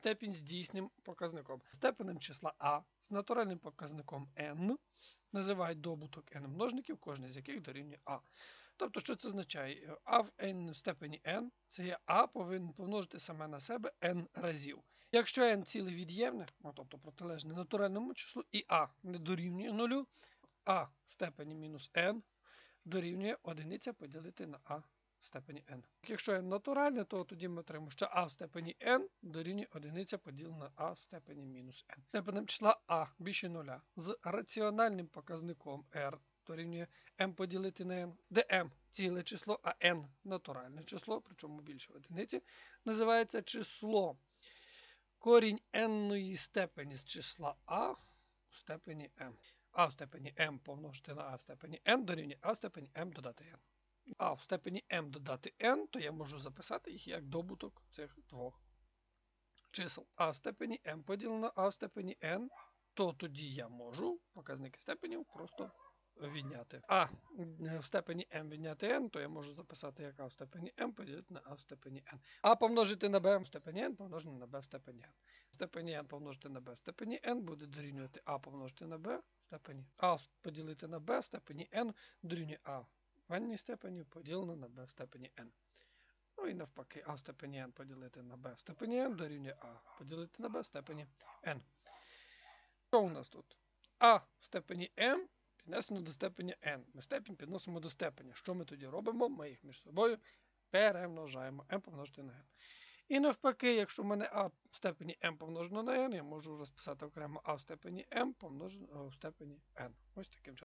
степінь з дійсним показником. Степенем числа А з натуральним показником n називають добуток n множників, кожний з яких дорівнює А. Тобто, що це означає? А в n в степені n це є А повинен помножити саме на себе n разів. Якщо n ціле від'ємне, ну, тобто протилежне натуральному числу, і А не дорівнює нулю, А в степені мінус n дорівнює одиниця поділити на А в степені n. Якщо n натуральне, то тоді ми отримаємо, що А в степені n дорівнює одиниця поділена на А в степені мінус n. Степенем числа А більше нуля з раціональним показником r дорівнює m поділити на n, де m ціле число, а n натуральне число, причому більше одиниці, називається число. Корінь n степені з числа А в степені m. А в степені m помножити на А в степені n дорівнює А в степені m додати n. А в степені m додати n, то я можу записати їх як добуток цих двох чисел. А в степені m поділено А в степені n, то тоді я можу показники степенів просто відняти. А в степені m відняти n, то я можу записати як А в степені m поділити на А в степені n. А помножити на b в степені n помножити на b в степені n. В степені n помножити на b в степені n буде дорівнювати А помножити на b в степені. А поділити на b в степені n дорівнює А в n степені поділено на b в степені n. Ну і навпаки, а в степені n поділити на b в степені n дорівнює а поділити на b в степені n. Що у нас тут? А в степені m піднесено до степені n. Ми степінь підносимо до степеня. Що ми тоді робимо? Ми їх між собою перемножаємо m помножити на n. І навпаки, якщо в мене а в степені m помножено на n, я можу розписати окремо а в степені m помножено в степені n. Ось таким чином.